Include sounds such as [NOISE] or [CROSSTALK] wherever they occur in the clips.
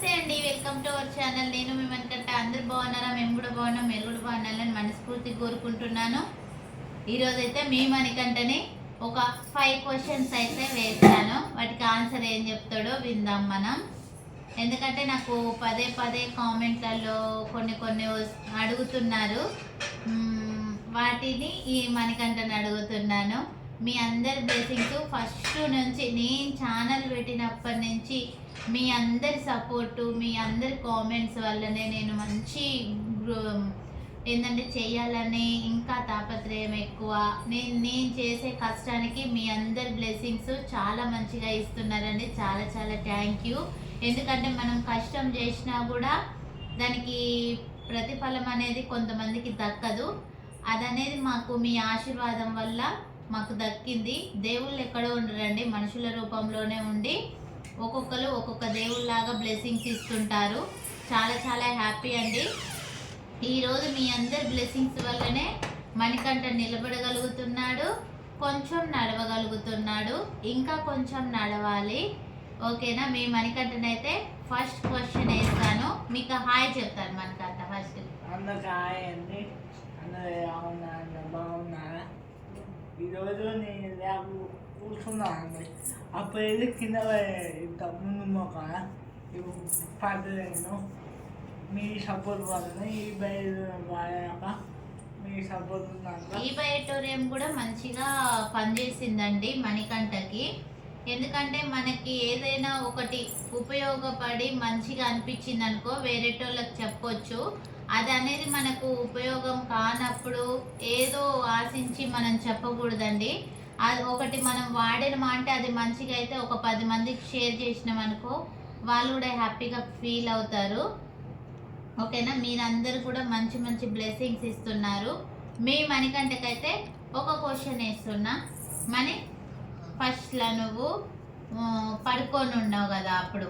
నమస్తే అండి welcome to our channel. నేను మీ అందరు బాగున్నారా? మేము కూడా బాగున్నాం. మీరు కూడా బాగున్నారని మనస్ఫూర్తి కోరుకుంటున్నాను. ఈరోజు అయితే మీ అనికంటనే ఒక ఫైవ్ క్వశ్చన్స్ అయితే వేస్తాను వాటికి ఆన్సర్ ఏం చెప్తాడో విందాం మనం. ఎందుకంటే నాకు పదే పదే కామెంట్లలో కొన్ని కొన్ని అడుగుతున్నారు. వాటిని ఈ మణికంఠని అడుగుతున్నాను. మీ అందరి బ్లెస్సింగ్స్ ఫస్ట్ నుంచి నేను ఛానల్ పెట్టినప్పటి నుంచి మీ అందరి సపోర్టు మీ అందరి కామెంట్స్ వల్లనే నేను మంచి ఏంటంటే చేయాలని ఇంకా తాపత్రయం ఎక్కువ. నేను నేను చేసే కష్టానికి మీ అందరి బ్లెస్సింగ్స్ చాలా మంచిగా ఇస్తున్నారండి. చాలా చాలా థ్యాంక్ యూ ఎందుకంటే మనం కష్టం చేసినా కూడా దానికి ప్రతిఫలం అనేది కొంతమందికి దక్కదు. అదనేది మాకు మీ ఆశీర్వాదం వల్ల మాకు దక్కింది. దేవుళ్ళు ఎక్కడో ఉండరండి. మనుషుల రూపంలోనే ఉండి ఒక్కొక్కరు ఒక్కొక్క దేవుళ్ళలాగా బ్లెస్సింగ్స్ ఇస్తుంటారు. చాలా చాలా హ్యాపీ అండి. ఈరోజు మీ అందరి బ్లెస్సింగ్స్ వల్లనే మణికంఠ నిలబడగలుగుతున్నాడు కొంచెం నడవగలుగుతున్నాడు ఇంకా కొంచెం నడవాలి. ఓకేనా మీ మణికంఠనైతే ఫస్ట్ క్వశ్చన్ వేస్తాను. మీకు హాయ్ చెప్తాను మణికంఠ ఫస్ట్ అందరికి హాయ్ అండి. అందరు బాగున్నారా? ఈరోజు నేను ల్యాబ్ అండి అప్పుడు ఏది కింద పడే- ఇంత ముందు మొక్క పడలేను మీ సపోర్ట్ వలన ఈ బయలు వాడాక మీ సపోర్ట్ ఉన్నాక ఈ బయోటోరియం కూడా మంచిగా పనిచేసిందండి మణికంఠకి. ఎందుకంటే మనకి ఏదైనా ఒకటి ఉపయోగపడి మంచిగా అనిపించింది అనుకో వేరేటోళ్ళకి చెప్పొచ్చు. అది అనేది మనకు ఉపయోగం కానప్పుడు ఏదో ఆశించి మనం చెప్పకూడదండి. అది ఒకటి మనం వాడినమా అంటే అది మంచిగా అయితే ఒక పది మందికి షేర్ చేసినాం అనుకో వాళ్ళు కూడా హ్యాపీగా ఫీల్ అవుతారు. ఓకేనా? మీరందరూ కూడా మంచి మంచి బ్లెస్సింగ్స్ ఇస్తున్నారు. మీ మణికంటకైతే ఒక క్వశ్చన్ వేస్తున్నా. మణి ఫస్ట్లో నువ్వు పడుకొని ఉన్నావు కదా అప్పుడు.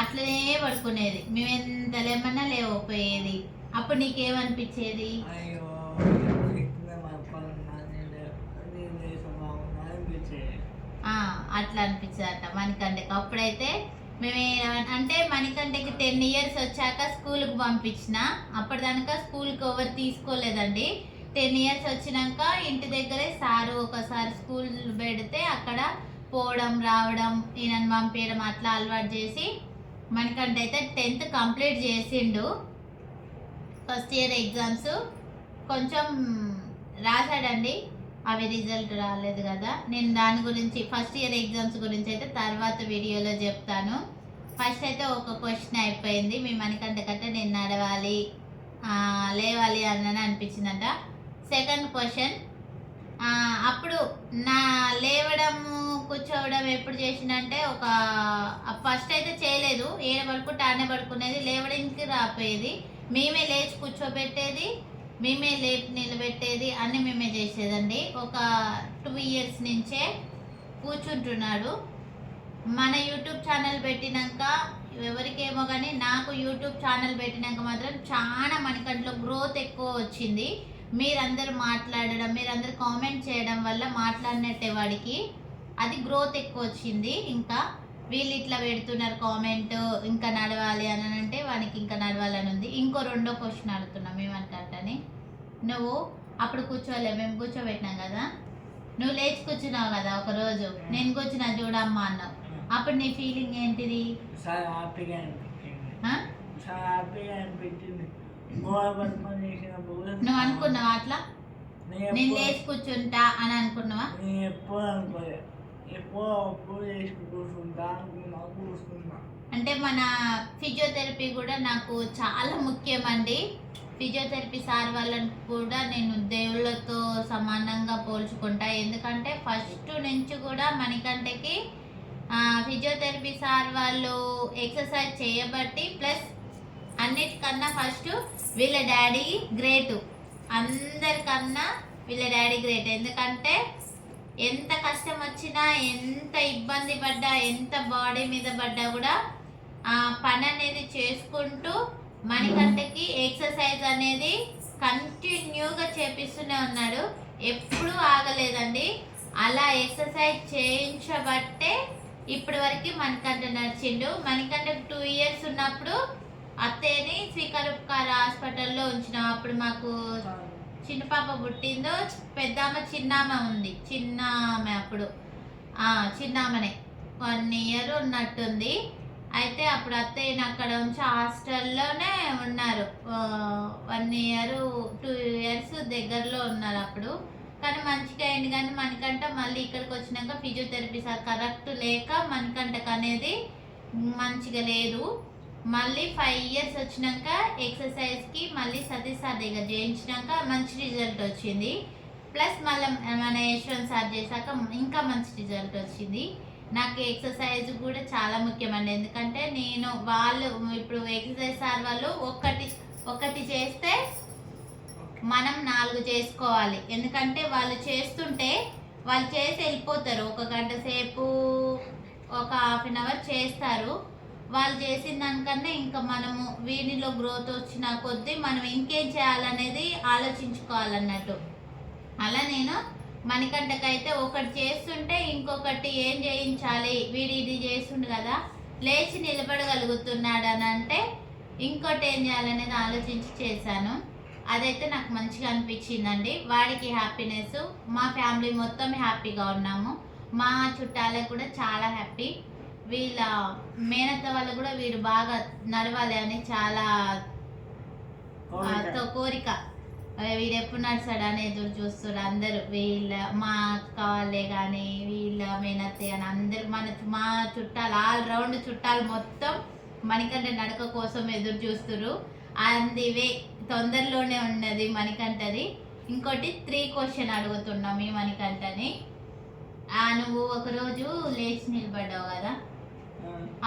అట్లనే పడుకునేది. మేము ఎంత లేమన్నా లేవపోయేది. అప్పుడు నీకేమనిపించేది అయ్యో కింద పడుకోవాలన్నా నేను నేను చేసే బాగున్నా అనిపించేది ఆ, అట్లా అనిపించదట మణికంటకి అప్పుడైతే మేము అంటే మణికంటకి టెన్ ఇయర్స్ వచ్చాక స్కూల్కి పంపించిన. అప్పటిదాకా స్కూల్కి ఎవరు తీసుకోలేదండి. టెన్ ఇయర్స్ వచ్చినాక ఇంటి దగ్గరే సారు ఒకసారి స్కూల్ పెడితే అక్కడ పోవడం రావడం ఈయనని పంపించడం అట్లా అలవాటు చేసి మణికంట అయితే టెన్త్ కంప్లీట్ చేసిండు. First year exams. కొంచెం రాశాడండి. అవి రిజల్ట్ రాలేదు కదా. నేను దాని గురించి ఫస్ట్ ఇయర్ ఎగ్జామ్స్ గురించి అయితే తర్వాత వీడియోలో చెప్తాను. ఫస్ట్ అయితే ఒక క్వశ్చన్ అయిపోయింది. మీ మణికంట కట్ట నేను నడవాలి లేవాలి అన్నని అనిపించిందంట. సెకండ్ క్వశ్చన్ అప్పుడు నా లేవడము కూర్చోవడం ఎప్పుడు చేసిందంటే ఒక ఫస్ట్ అయితే చేయలేదు. ఏడ పడుకుంటే టానే పడుకునేది లేవడానికి రాపోయేది. మేమే లేచి కూర్చోబెట్టేది. మేమే లేపి నిలబెట్టేది అన్ని మేమే చేసేదండి. ఒక టూ ఇయర్స్ నుంచే కూర్చుంటున్నాడు. మన యూట్యూబ్ ఛానల్ పెట్టినాక ఎవరికేమో కానీ నాకు యూట్యూబ్ ఛానల్ పెట్టినాక మాత్రం చాలా మనకంట్లో గ్రోత్ ఎక్కువ వచ్చింది. మీరందరూ మాట్లాడడం మీరందరూ కామెంట్ చేయడం వల్ల మాట్లాడినట్టే వాడికి. అది గ్రోత్ ఎక్కువ వచ్చింది ఇంకా. వీళ్ళు ఇట్లా పెడుతున్నారు కామెంట్ ఇంకా నడవాలి అని అంటే వానికి ఇంకా నడవాలని ఉంది. ఇంకో రెండో క్వశ్చన్ అడుగుతున్నాం ఏమనుకుంటాని నువ్వు అప్పుడు కూర్చోలే మేము కూర్చోబెట్టినాం కదా? నువ్వు లేచి కూర్చున్నావు కదా ఒక రోజు నేను కూర్చున్నా చూడమ్మా అన్నావు. అప్పుడు నీ ఫీలింగ్ ఏంటిది? నువ్వు అనుకున్నావా అట్లా? నేను లేచి కూర్చుంటా అని అనుకున్నావా? ఎప్పుడు చేసి కూర్చుంటా కూర్చున్నా అంటే మన ఫిజియోథెరపీ కూడా నాకు చాలా ముఖ్యమండి. ఫిజియోథెరపీ సార్ వాళ్ళని కూడా నేను దేవుళ్ళతో సమానంగా పోల్చుకుంటా. ఎందుకంటే ఫస్ట్ నుంచి కూడా మనకంటకి ఫిజియోథెరపీ సార్ వాళ్ళు ఎక్సర్సైజ్ చేయబట్టి ప్లస్ అన్నిటికన్నా ఫస్ట్ వీళ్ళ డాడీ గ్రేటు. అందరికన్నా వీళ్ళ డాడీ గ్రేట్. ఎందుకంటే ఎంత కష్టం వచ్చినా ఎంత ఇబ్బంది పడ్డా ఎంత బాడీ మీద పడ్డా కూడా ఆ పని అనేది చేసుకుంటూ మణికంటకి ఎక్సర్సైజ్ అనేది కంటిన్యూగా చేపిస్తూనే ఉన్నాడు. ఎప్పుడూ ఆగలేదండి. అలా ఎక్సర్సైజ్ చేయించబట్టే ఇప్పటి వరకు మణికంఠ నడిచిండు. మణికంఠ టూ ఇయర్స్ ఉన్నప్పుడు అత్తేని శ్రీకారుప్కార హాస్పిటల్లో ఉంచినాం. అప్పుడు మాకు చిన్న పాప పుట్టిందో పెద్దామ చిన్నామ ఉంది. చిన్నామె అప్పుడు. చిన్నామనే. వన్ ఇయర్ ఉన్నట్టుంది. అయితే అప్పుడు అత్తయ్యని అక్కడ ఉంచి హాస్టల్లోనే ఉన్నారు. వన్ ఇయర్ టూ ఇయర్స్ దగ్గరలో ఉన్నారు అప్పుడు. కానీ మంచిగా అయింది. కానీ మనకంట మళ్ళీ ఇక్కడికి వచ్చినాక ఫిజియోథెరపీ సార్ కరెక్ట్ లేక మనకంటకు అనేది మంచిగా లేదు. మళ్ళీ ఫైవ్ ఇయర్స్ వచ్చినాక ఎక్సర్సైజ్కి మళ్ళీ సతీ సార్ దగ్గర చేయించినాక మంచి రిజల్ట్ వచ్చింది. ప్లస్ మళ్ళీ మన యశ్వంత్ సార్ చేశాక ఇంకా మంచి రిజల్ట్ వచ్చింది. నాకు ఎక్సర్సైజ్ కూడా చాలా ముఖ్యమండి. ఎందుకంటే నేను వాళ్ళు ఇప్పుడు ఎక్సర్సైజ్ సార్ వాళ్ళు ఒక్కటి ఒకటి చేస్తే మనం నాలుగు చేసుకోవాలి. ఎందుకంటే వాళ్ళు చేస్తుంటే వాళ్ళు చేసి వెళ్ళిపోతారు. ఒక గంట సేపు ఒక హాఫ్ అన్ అవర్ చేస్తారు. వాళ్ళు చేసిన దానికన్నా ఇంకా మనము వీటిలో గ్రోత్ వచ్చిన కొద్దీ మనం ఇంకేం చేయాలనేది ఆలోచించుకోవాలన్నట్టు. అలా నేను మణికంటకైతే ఒకటి చేస్తుంటే ఇంకొకటి ఏం చేయించాలి? వీడు ఇది చేస్తుండు కదా లేచి నిలబడగలుగుతున్నాడు అని అంటే ఇంకోటి ఏం చేయాలనేది ఆలోచించి చేశాను. అదైతే నాకు మంచిగా అనిపించిందండి. వాడికి హ్యాపీనెస్ మా ఫ్యామిలీ మొత్తం హ్యాపీగా ఉన్నాము. మా చుట్టాలకు కూడా చాలా హ్యాపీ వీళ్ళ మేనత్త వాళ్ళు కూడా వీడు బాగా నడవాలి అని చాలా కోరిక. వీడు ఎప్పుడు నడిచాడు అని ఎదురు చూస్తారు అందరూ. వీళ్ళ మా అక్క వాళ్ళే కానీ వీళ్ళ మేనత్తే కానీ అందరు మన మా చుట్టాలు ఆల్ రౌండ్ చుట్టాలు మొత్తం మణికంఠ నడక కోసం ఎదురు చూస్తారు అంది వే తొందరలోనే ఉన్నది మణికంఠది. ఇంకోటి త్రీ క్వశ్చన్ అడుగుతున్నాం ఈ మణికంఠని. ఆ, నువ్వు ఒకరోజు లేచి నిలబడ్డావు కదా?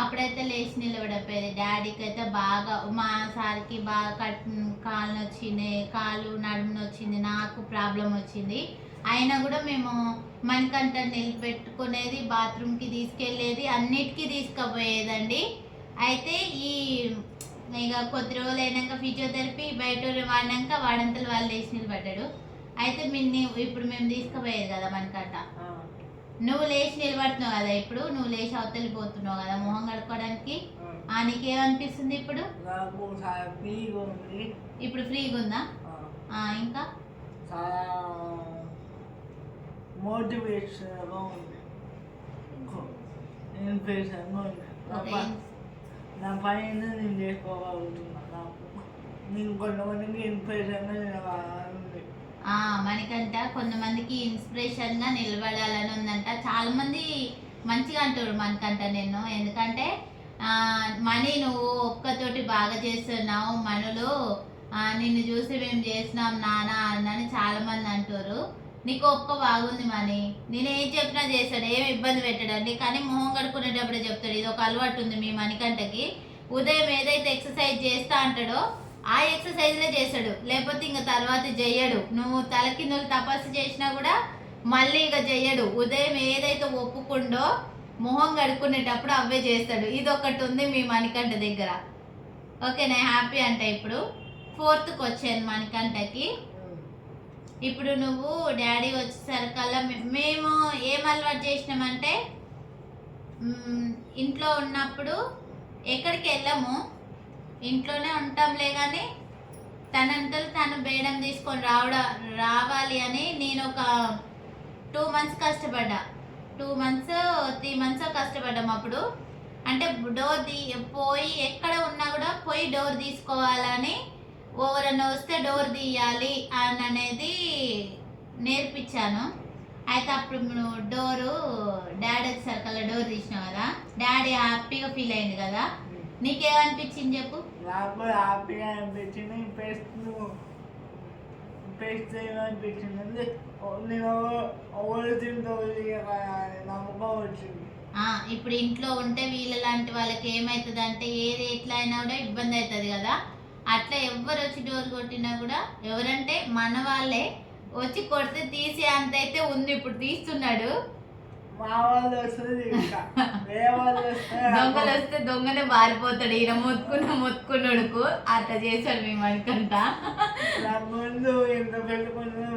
అప్పుడైతే లేచి నిలబడిపోయేది. డాడీకి అయితే బాగా మా సార్కి బాగా కట్ కాళ్ళు వచ్చింది కాళ్ళు నడుము నొచ్చింది నాకు ప్రాబ్లం వచ్చింది. అయినా కూడా మేము మనకంట నిలబెట్టుకునేది బాత్రూమ్కి తీసుకెళ్ళేది అన్నిటికీ తీసుకుపోయేదండి. అయితే ఈ ఇక కొద్ది రోజులు అయినాక ఫిజియోథెరపీ బయట వాడినాక వాడంతలు వాళ్ళు లేచి నిలబడ్డాడు. అయితే మిన్ని ఇప్పుడు మేము తీసుకుపోయేది కదా మనకంట నువ్వు లేచి నిలబడుతున్నావు కదా ఇప్పుడు నువ్వు లేచి అవతలి పోతున్నావు కదా మొహం కడుక్కోవడానికి? ఆ. నీకేమనిపిస్తుంది ఇప్పుడు? ఇప్పుడు ఫ్రీగా ఉందా? ఇంకా? చాలా మోటివేషన్గా ఉంది. ఇన్స్పిరేషన్గా ఉంది నా ఓకే. ప- నా పని నేను చేసుకోగలుగుతున్నా నాకు. నేను కొంతమందికి ఆ, మనకంట కొంతమందికి ఇన్స్పిరేషన్గా నిలబడాలని ఉందంట చాలామంది మంచిగా అంటారు మనకంట నేను ఎందుకంటే మనీ నువ్వు ఒక్కతోటి బాగా చేస్తున్నావు. మనలు నిన్ను చూసి మేము చేసినాం నానా అని చాలామంది అంటారు. నీకు ఒక్క బాగుంది మనీ. నేను ఏం చెప్పినా చేస్తాడు. ఏం ఇబ్బంది పెట్టడండి. కానీ మొహం కడుక్కునేటప్పుడే చెప్తాడు. ఇది ఒక అలవాటు ఉంది మీ మణికంటకి ఉదయం ఏదైతే ఎక్సర్సైజ్ చేస్తా అంటాడో ఆ ఎక్సర్సైజ్లే చేశాడు. లేకపోతే ఇంకా తర్వాత చెయ్యడు నువ్వు తలకిందులు తపస్సు చేసినా కూడా మళ్ళీ ఇక చెయ్యడు ఉదయం ఏదైతే ఒప్పుకుండో మొహం కడుక్కునేటప్పుడు అవే చేస్తాడు. ఇది ఒకటి ఉంది మీ మణికంఠ దగ్గర. ఓకే నేను హ్యాపీ అంట ఇప్పుడు. ఫోర్త్కి వచ్చాను మణికంఠకి. ఇప్పుడు నువ్వు డాడీ వచ్చేసరికల్లా మేము ఏం అలవాటు చేసినామంటే ఇంట్లో ఉన్నప్పుడు ఎక్కడికి వెళ్ళము. ఇంట్లోనే ఉంటాంలే కానీ తనంతలు తను బేడం తీసుకొని రావడం రావాలి అని నేను ఒక టూ మంత్స్ కష్టపడ్డా. టూ మంత్స్ త్రీ మంత్స్ కష్టపడ్డాం అప్పుడు. అంటే డోర్ తీ పోయి ఎక్కడ ఉన్నా కూడా పోయి డోర్ తీసుకోవాలని ఎవరన్నా వస్తే డోర్ తీయాలి అని అనేది నేర్పించాను. అయితే అప్పుడు డోరు డాడీ వచ్చేసరికల్లా డోర్ తీసినావు కదా. డాడీ హ్యాపీగా ఫీల్ అయింది కదా. నీకేమనిపించింది చెప్పు? నాకు హ్యాపీగా అనిపించింది పేస్ట్ పేస్ట్ ఏమనిపించింది నేను ఎవరు తింటూ నమ్మకం వచ్చింది. ఇప్పుడు ఇంట్లో ఉంటే వీళ్ళ లాంటి వాళ్ళకి ఏమవుతుంది అంటే ఏది ఎట్లా అయినా కూడా ఇబ్బంది అవుతుంది కదా. అట్లా ఎవరు వచ్చి డోర్ కొట్టినా కూడా ఎవరంటే మన వాళ్ళే వచ్చి కొడితే తీసే అంత అయితే ఉంది ఇప్పుడు తీస్తున్నాడు. మా వాళ్ళు వస్తుంది దొంగలు వస్తే దొంగనే పారిపోతాడు ఈయన మొత్తుకున్న మొత్తుకున్నాడుకు అట్లా చేశాడు మేము అనుకుంటా ముందు ఎంత పెట్టుకున్నాం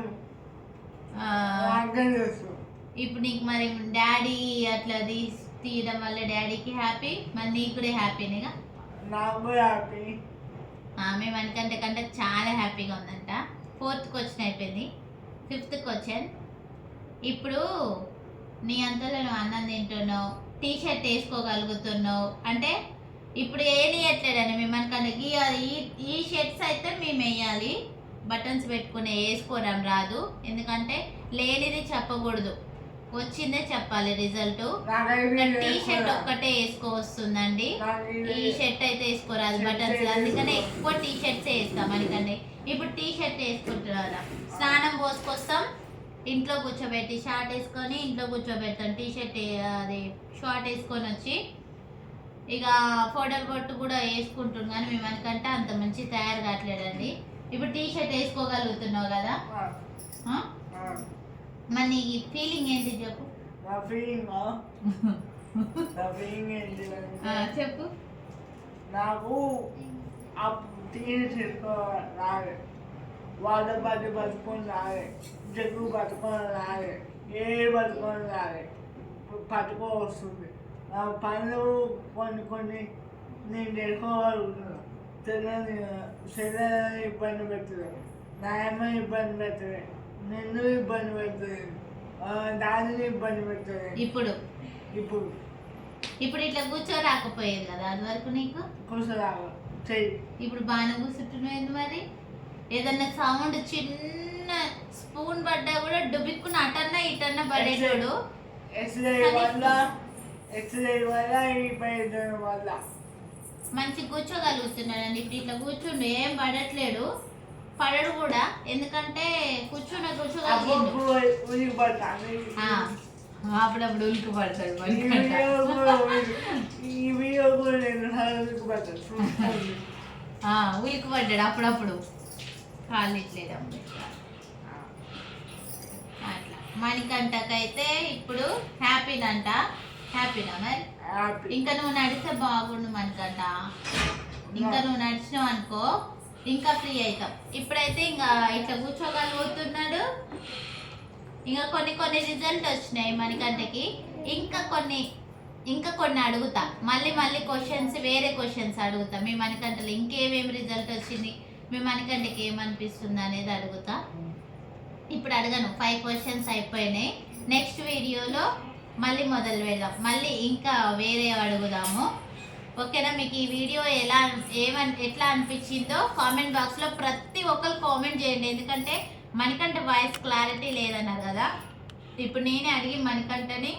ఇప్పుడు నీకు మరి డాడీ అట్లా తీసి తీయడం వల్ల డాడీకి హ్యాపీ? మరి నీకు కూడా హ్యాపీనేగా? నాకు కూడా హ్యాపీ. ఆమె మనకంటే కంటే చాలా హ్యాపీగా ఉందంట. ఫోర్త్ క్వశ్చన్ అయిపోయింది. ఫిఫ్త్ క్వశ్చన్ ఇప్పుడు నీ అంతలో నువ్వు అన్నం తింటున్నావు టీ షర్ట్ వేసుకోగలుగుతున్నావు. అంటే ఇప్పుడు ఏనియట్లేదండి మేము మనకంటే ఈ ఈ- ఈ షర్ట్స్ అయితే మేము వేయాలి. బటన్స్ పెట్టుకుని వేసుకోవడం రాదు. ఎందుకంటే లేనిది చెప్పకూడదు. వచ్చిందే చెప్పాలి రిజల్ట్. టీ షర్ట్ ఒక్కటే వేసుకో వస్తుందండి. ఈ షర్ట్ అయితే వేసుకోరాదు బటన్స్. అందుకనే ఎక్కువ టీ షర్ట్స్ వేస్తాం. అందుకని ఇప్పుడు టీ షర్ట్ వేసుకుంటున్నారా? స్నానం పోసుకొస్తాం. ఇంట్లో కూర్చోబెట్టి షార్ట్ వేసుకొని ఇంట్లో కూర్చోబెడతాం టీ షర్ట్ అది షార్ట్ వేసుకొని వచ్చి ఇక ఫోటోలు కొట్టు కూడా వేసుకుంటున్నాం కానీ మేము అనుకంటే అంత మంచి తయారు కావట్లేదండి ఇప్పుడు టీ షర్ట్ వేసుకోగలుగుతున్నావు కదా. మరి నీ ఫీలింగ్ ఏంటి చెప్పు? [LAUGHS] చెప్పు. నాకు ఆ వాళ్ళ పది పట్టుకొని రాలే జగ్గు పట్టుకొని రాలే ఏ పట్టుకొని రాలే పట్టుకో వస్తుంది. నా పనులు కొన్ని కొన్ని నేను నేర్చుకోగలుగుతున్నాను. తెల్లని తెల్లని ఇబ్బంది పెట్టలేదు నాయమ్మ ఇబ్బంది పెట్టలేదు నిన్ను ఇబ్బంది పెట్టలేదు దానిని ఇబ్బంది పెట్టలేదు ఇప్పుడు? ఇప్పుడు. ఇప్పుడు ఇట్లా కూర్చో రాకపోయేది కదా అది వరకు నీకు? కూర్చోరాగా చెయ్యి. ఇప్పుడు బాగానే కూర్చుంటున్నాయింది మరి? ఏదన్నా సౌండ్ చిన్న స్పూన్ పడ్డా కూడా డుబిక్కున అటన్నా ఇటన్నా పడేటోడు. మంచి కూర్చోగలుగుతున్నాడండి. ఇప్పుడు ఇట్లా కూర్చుండు ఏం పడట్లేడు. పడడు కూడా. ఎందుకంటే కూర్చున్న కూర్చోగలిగిండు. ఆ, అప్పుడప్పుడు ఉలికి పడతాడు ఉలికి పడ్డాడు అప్పుడప్పుడు. కాళ్ళు ఇట్లేదమ్మ అట్లా. మణికంటకైతే ఇప్పుడు హ్యాపీనంట. హ్యాపీనా మరి? ఇంకా నువ్వు నడిస్తే బాగుండు మనకంట ఇంకా నువ్వు నడిచినావు అనుకో ఇంకా ఫ్రీ అవుతాం ఇప్పుడైతే ఇంకా ఇట్లా కూర్చోగలుగుతున్నాడు ఇంకా కొన్ని కొన్ని రిజల్ట్ వచ్చినాయి మనకంటకి ఇంకా కొన్ని ఇంకా కొన్ని అడుగుతా. మళ్ళీ మళ్ళీ క్వశ్చన్స్ వేరే క్వశ్చన్స్ అడుగుతా. మీ మనకంటలో ఇంకేమేమి రిజల్ట్ వచ్చింది? మీ మనకంటకి ఏమనిపిస్తుంది అనేది అడుగుతా. ఇప్పుడు అడగను. ఫైవ్ క్వశ్చన్స్ అయిపోయినాయి. నెక్స్ట్ వీడియోలో మళ్ళీ మొదలు పెడదాం. మళ్ళీ ఇంకా వేరే అడుగుదాము. ఓకేనా? మీకు ఈ వీడియో ఎలా ఏమని ఎట్లా అనిపించిందో కామెంట్ బాక్స్లో ప్రతి ఒక్కరు కామెంట్ చేయండి. ఎందుకంటే మణికంఠ వాయిస్ క్లారిటీ లేదన్నారు కదా. ఇప్పుడు నేనే అడిగి మణికంఠని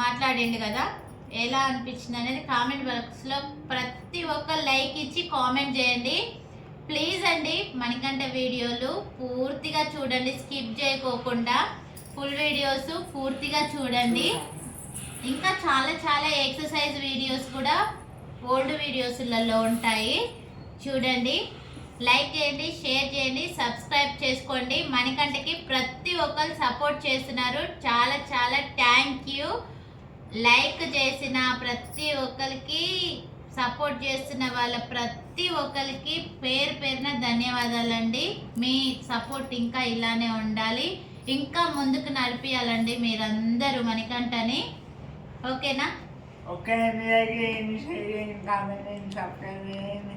మాట్లాడిండు కదా. ఎలా అనిపించింది అనేది కామెంట్ బాక్స్లో ప్రతి ఒక్క లైక్ ఇచ్చి కామెంట్ చేయండి. ప్లీజ్ అండి మణికంఠ వీడియోలు పూర్తిగా చూడండి స్కిప్ చేయకోకుండా. ఫుల్ వీడియోస్ పూర్తిగా చూడండి. ఇంకా చాలా చాలా ఎక్సర్సైజ్ వీడియోస్ కూడా ఓల్డ్ వీడియోస్లలో ఉంటాయి. చూడండి లైక్ చేయండి షేర్ చేయండి సబ్స్క్రైబ్ చేసుకోండి. మణికంటకి ప్రతి ఒక్కరు సపోర్ట్ చేస్తున్నారు. చాలా చాలా థ్యాంక్ యూ లైక్ చేసిన ప్రతి ఒక్కరికి సపోర్ట్ చేస్తున్న వాళ్ళ ప్రతి ఒక్కరికి పేరు పేరున ధన్యవాదాలండి. మీ సపోర్ట్ ఇంకా ఇలానే ఉండాలి. ఇంకా ముందుకు నడిపియాలండి మీరందరూ మణికంఠని. ఓకేనా? ఓకే మీ చేయండి కామెంట్ సబ్స్క్రైబ్ చేయండి.